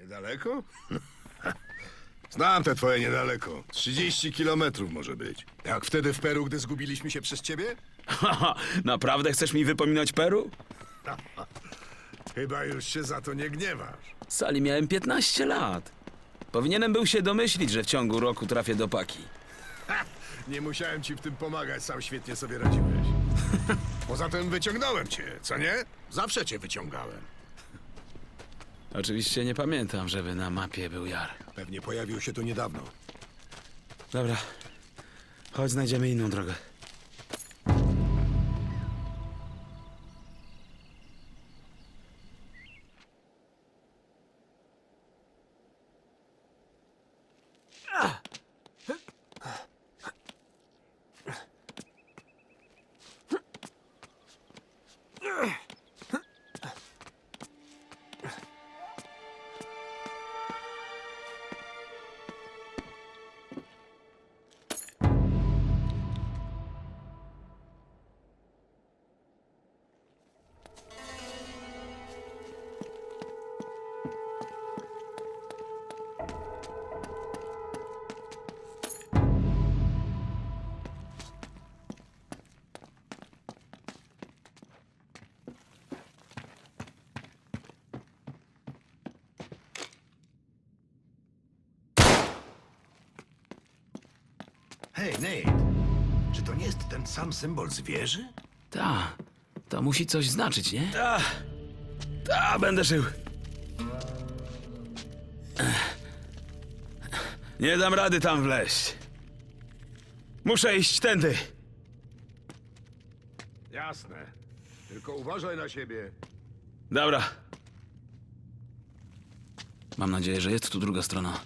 Niedaleko? Znam te twoje niedaleko. 30 kilometrów może być. Jak wtedy w Peru, gdy zgubiliśmy się przez ciebie? Haha, naprawdę chcesz mi wypominać Peru? Chyba już się za to nie gniewasz. Sali miałem 15 lat. Powinienem był się domyślić, że w ciągu roku trafię do paki. Nie musiałem ci w tym pomagać, sam świetnie sobie radziłeś. Poza tym wyciągnąłem cię, co nie? Zawsze cię wyciągałem. Oczywiście nie pamiętam, żeby na mapie był Jar. Pewnie pojawił się tu niedawno. Dobra, chodź znajdziemy inną drogę. Hej, Nate, czy to nie jest ten sam symbol zwierzy? Ta, to musi coś znaczyć, nie? Ta, ta, będę żył. Nie dam rady tam wleźć. Muszę iść tędy. Jasne. Tylko uważaj na siebie. Dobra. Mam nadzieję, że jest tu druga strona.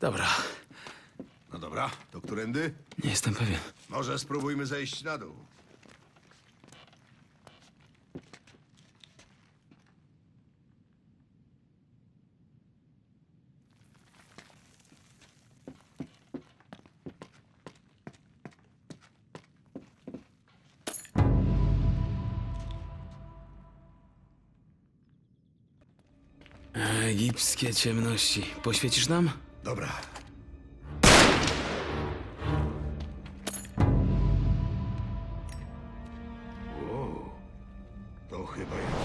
Dobra, No dobra, to którędy? nie jestem pewien. Może spróbujmy zejść na dół. Egipskie ciemności. Poświecisz nam? Dobra. Wow. To chyba jest.